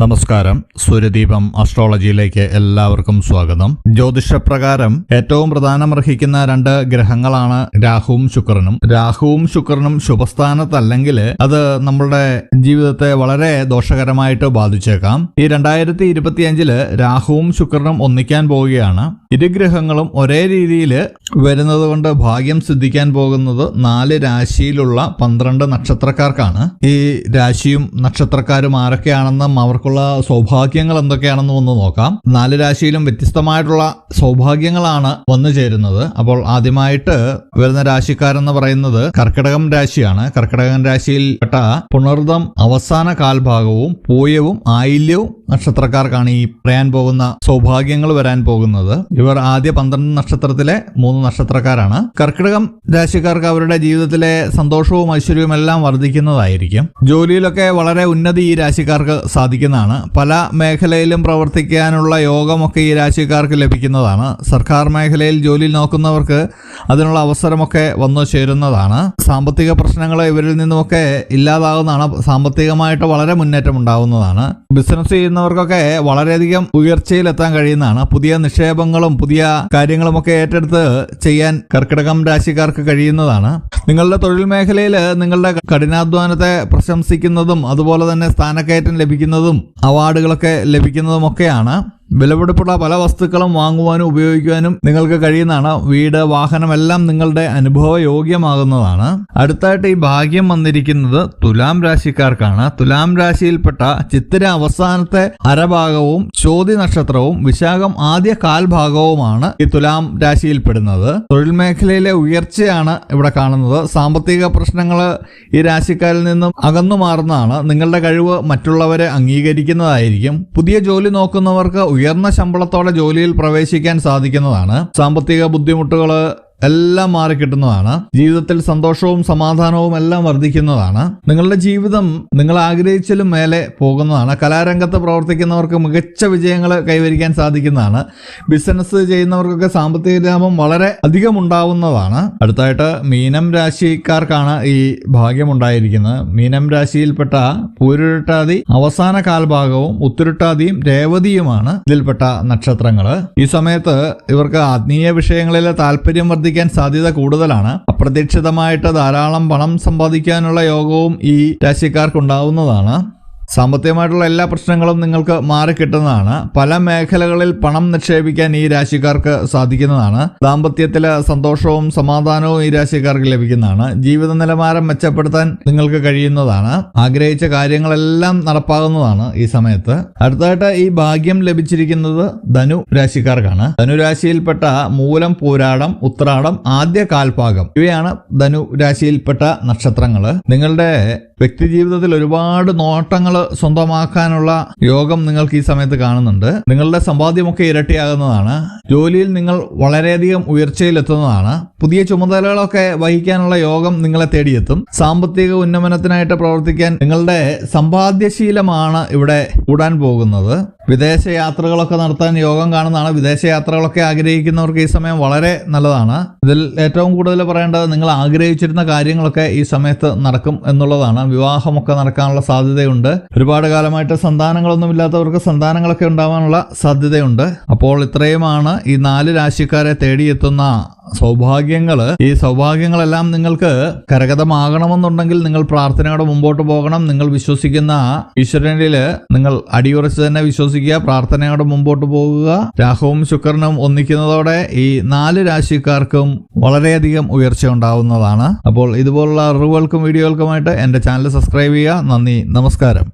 നമസ്കാരം. സൂര്യദീപം അസ്ട്രോളജിയിലേക്ക് എല്ലാവർക്കും സ്വാഗതം. ജ്യോതിഷപ്രകാരം ഏറ്റവും പ്രധാനമർഹിക്കുന്ന രണ്ട് ഗ്രഹങ്ങളാണ് രാഹുവും ശുക്രനും. രാഹുവും ശുക്രനും ശുഭസ്ഥാനത്തല്ലെങ്കിൽ അത് നമ്മളുടെ ജീവിതത്തെ വളരെ ദോഷകരമായിട്ട് ബാധിച്ചേക്കാം. ഈ രണ്ടായിരത്തി ഇരുപത്തിയഞ്ചിൽ രാഹുവും ശുക്രനും ഒന്നിക്കാൻ പോവുകയാണ്. ഇരു ഗ്രഹങ്ങളും ഒരേ രീതിയിൽ വരുന്നത് കൊണ്ട് ഭാഗ്യം സിദ്ധിക്കാൻ പോകുന്നത് നാല് രാശിയിലുള്ള പന്ത്രണ്ട് നക്ഷത്രക്കാർക്കാണ്. ഈ രാശിയും നക്ഷത്രക്കാരും ആരൊക്കെയാണെന്നും അവർക്കുള്ള സൗഭാഗ്യങ്ങൾ എന്തൊക്കെയാണെന്നും ഒന്ന് നോക്കാം. നാല് രാശിയിലും വ്യത്യസ്തമായിട്ടുള്ള സൗഭാഗ്യങ്ങളാണ് വന്നു ചേരുന്നത്. അപ്പോൾ ആദ്യമായിട്ട് വരുന്ന രാശിക്കാരെന്ന് പറയുന്നത് കർക്കിടകം രാശിയാണ്. കർക്കിടകം രാശിയിൽപ്പെട്ട പുണർദം അവസാന കാൽഭാഗവും പൂയവും ആയില്യവും നക്ഷത്രക്കാർക്കാണ് ഈ പറയാൻ പോകുന്ന സൗഭാഗ്യങ്ങൾ വരാൻ പോകുന്നത്. ഇവർ ആദ്യ പന്ത്രണ്ട് നക്ഷത്രത്തിലെ മൂന്ന് നക്ഷത്രക്കാരാണ്. കർക്കിടകം രാശിക്കാർക്ക് അവരുടെ ജീവിതത്തിലെ സന്തോഷവും ഐശ്വര്യവും എല്ലാം വർദ്ധിക്കുന്നതായിരിക്കും. ജോലിയിലൊക്കെ വളരെ ഉന്നതി ഈ രാശിക്കാർക്ക് സാധിക്കുന്നതാണ്. പല മേഖലയിലും പ്രവർത്തിക്കാനുള്ള യോഗമൊക്കെ ഈ രാശിക്കാർക്ക് ലഭിക്കുന്നതാണ്. സർക്കാർ മേഖലയിൽ ജോലി നോക്കുന്നവർക്ക് അതിനുള്ള അവസരമൊക്കെ വന്നു ചേരുന്നതാണ്. സാമ്പത്തിക പ്രശ്നങ്ങൾ ഇവരിൽ നിന്നുമൊക്കെ ഇല്ലാതാകുന്നതാണ്. സാമ്പത്തികമായിട്ട് വളരെ മുന്നേറ്റം ഉണ്ടാവുന്നതാണ് ബിസിനസ് ചെയ്യുന്നവർക്കൊക്കെ വളരെയധികം ഉയർച്ചയിലെത്താൻ കഴിയുന്നതാണ്. പുതിയ നിക്ഷേപങ്ങളും പുതിയ കാര്യങ്ങളുമൊക്കെ ഏറ്റെടുത്ത് ചെയ്യാൻ കർക്കിടകം രാശിക്കാർക്ക് കഴിയുന്നതാണ്. നിങ്ങളുടെ തൊഴിൽ മേഖലയിൽ നിങ്ങളുടെ കഠിനാധ്വാനത്തെ പ്രശംസിക്കുന്നതും അതുപോലെ തന്നെ സ്ഥാനക്കയറ്റം ലഭിക്കുന്നതും അവാർഡുകളൊക്കെ ലഭിക്കുന്നതുമൊക്കെയാണ്. വിലപിടിപ്പുള്ള പല വസ്തുക്കളും വാങ്ങുവാനും ഉപയോഗിക്കുവാനും നിങ്ങൾക്ക് കഴിയുന്നതാണ്. വീട് വാഹനം എല്ലാം നിങ്ങളുടെ അനുഭവ യോഗ്യമാകുന്നതാണ് അടുത്തായിട്ട് ഈ ഭാഗ്യം വന്നിരിക്കുന്നത് തുലാം രാശിക്കാർക്കാണ്. തുലാം രാശിയിൽപ്പെട്ട ചിത്തിര അവസാനത്തെ അരഭാഗവും ചോതി നക്ഷത്രവും വിശാഖം ആദ്യ കാൽഭാഗവുമാണ് ഈ തുലാം രാശിയിൽപ്പെടുന്നത്. തൊഴിൽ മേഖലയിലെ ഉയർച്ചയാണ് ഇവിടെ കാണുന്നത്. സാമ്പത്തിക പ്രശ്നങ്ങൾ ഈ രാശിക്കാരിൽ നിന്നും അകന്നു മാറുന്നതാണ്. നിങ്ങളുടെ കഴിവ് മറ്റുള്ളവരെ അംഗീകരിക്കുന്നതായിരിക്കും. പുതിയ ജോലി നോക്കുന്നവർക്ക് ഉയർന്ന ശമ്പളത്തോടെ ജോലിയിൽ പ്രവേശിക്കാൻ സാധിക്കുന്നതാണ്. സാമ്പത്തിക ബുദ്ധിമുട്ടുകൾ എല്ലാം മാറിക്കിട്ടുന്നതാണ് ജീവിതത്തിൽ സന്തോഷവും സമാധാനവും എല്ലാം വർദ്ധിക്കുന്നതാണ്. നിങ്ങളുടെ ജീവിതം നിങ്ങൾ ആഗ്രഹിച്ചാലും മേലെ പോകുന്നതാണ്. കലാരംഗത്ത് പ്രവർത്തിക്കുന്നവർക്ക് മികച്ച വിജയങ്ങൾ കൈവരിക്കാൻ സാധിക്കുന്നതാണ്. ബിസിനസ് ചെയ്യുന്നവർക്കൊക്കെ സാമ്പത്തിക ലാഭം വളരെ അധികം ഉണ്ടാവുന്നതാണ്. അടുത്തായിട്ട് മീനം രാശിക്കാർക്കാണ് ഈ ഭാഗ്യം ഉണ്ടായിരിക്കുന്നത് മീനം രാശിയിൽപ്പെട്ട പൂരുരുട്ടാതി അവസാന കാൽഭാഗവും ഉത്തുരുട്ടാതിയും രേവതിയുമാണ് ഇതിൽപ്പെട്ട നക്ഷത്രങ്ങൾ ഈ സമയത്ത് ഇവർക്ക് ആത്മീയ വിഷയങ്ങളിലെ താല്പര്യം വർദ്ധിക്കാൻ സാധ്യത കൂടുതലാണ്. അപ്രതീക്ഷിതമായിട്ട് ധാരാളം പണം സമ്പാദിക്കാനുള്ള യോഗവും ഈ രാശിക്കാർക്ക് ഉണ്ടാവുന്നതാണ് സാമ്പത്തികമായിട്ടുള്ള എല്ലാ പ്രശ്നങ്ങളും നിങ്ങൾക്ക് മാറിക്കിട്ടുന്നതാണ് പല മേഖലകളിൽ പണം നിക്ഷേപിക്കാൻ ഈ രാശിക്കാർക്ക് സാധിക്കുന്നതാണ്. ദാമ്പത്യത്തിലെ സന്തോഷവും സമാധാനവും ഈ രാശിക്കാർക്ക് ലഭിക്കുന്നതാണ്. ജീവിത നിലവാരം മെച്ചപ്പെടുത്താൻ നിങ്ങൾക്ക് കഴിയുന്നതാണ്. ആഗ്രഹിച്ച കാര്യങ്ങളെല്ലാം നടപ്പാകുന്നതാണ് ഈ സമയത്ത്. അടുത്തതായിട്ട് ഈ ഭാഗ്യം ലഭിച്ചിരിക്കുന്നത് ധനു രാശിക്കാർക്കാണ്. ധനുരാശിയിൽപ്പെട്ട മൂലം പൂരാടം ഉത്രാടം ആദ്യ കാൽഭാഗം ഇവയാണ് ധനു രാശിയിൽപ്പെട്ട നക്ഷത്രങ്ങൾ നിങ്ങളുടെ വ്യക്തി ജീവിതത്തിൽ ഒരുപാട് നോട്ടങ്ങൾ സ്വന്തമാക്കാനുള്ള യോഗം നിങ്ങൾക്ക് ഈ സമയത്ത് കാണുന്നുണ്ട്. നിങ്ങളുടെ സമ്പാദ്യമൊക്കെ ഇരട്ടിയാകുന്നതാണ്. ജോലിയിൽ നിങ്ങൾ വളരെയധികം ഉയർച്ചയിലെത്തുന്നതാണ്. പുതിയ ചുമതലകളൊക്കെ വഹിക്കാനുള്ള യോഗം നിങ്ങളെ തേടിയെത്തും. സാമ്പത്തിക ഉന്നമനത്തിനായിട്ട് പ്രവർത്തിക്കാൻ നിങ്ങളുടെ സമ്പാദ്യശീലമാണ് ഇവിടെ കൂടാൻ പോകുന്നത്. വിദേശ യാത്രകളൊക്കെ നടത്താൻ യോഗം കാണുന്നതാണ്. വിദേശ യാത്രകളൊക്കെ ആഗ്രഹിക്കുന്നവർക്ക് ഈ സമയം വളരെ നല്ലതാണ്. ഇതിൽ ഏറ്റവും കൂടുതൽ പറയേണ്ടത് നിങ്ങൾ ആഗ്രഹിച്ചിരുന്ന കാര്യങ്ങളൊക്കെ ഈ സമയത്ത് നടക്കും എന്നുള്ളതാണ്. വിവാഹമൊക്കെ നടക്കാനുള്ള സാധ്യതയുണ്ട്. ഒരുപാട് കാലമായിട്ട് സന്താനങ്ങളൊന്നുമില്ലാത്തവർക്ക് സന്താനങ്ങളൊക്കെ ഉണ്ടാവാനുള്ള സാധ്യതയുണ്ട്. അപ്പോൾ ഇത്രയുമാണ് ഈ നാല് രാശിക്കാരെ തേടിയെത്തുന്ന സൗഭാഗ്യങ്ങൾ ഈ സൗഭാഗ്യങ്ങളെല്ലാം നിങ്ങൾക്ക് കരഗതമാകണമെന്നുണ്ടെങ്കിൽ നിങ്ങൾ പ്രാർത്ഥനയോടെ മുമ്പോട്ട് പോകണം. നിങ്ങൾ വിശ്വസിക്കുന്ന ഈശ്വരനിൽ നിങ്ങൾ അടിയുറച്ച് തന്നെ വിശ്വസിക്കുക പ്രാർത്ഥനയോടെ മുമ്പോട്ട് പോകുക. രാഹുവും ശുക്രനും ഒന്നിക്കുന്നതോടെ ഈ നാല് രാശിക്കാർക്കും വളരെയധികം ഉയർച്ച ഉണ്ടാവുന്നതാണ്. അപ്പോൾ ഇതുപോലുള്ള അറിവുകൾക്കും വീഡിയോകൾക്കുമായിട്ട് എന്റെ ചാനൽ സബ്സ്ക്രൈബ് ചെയ്യുക. നന്ദി. നമസ്കാരം.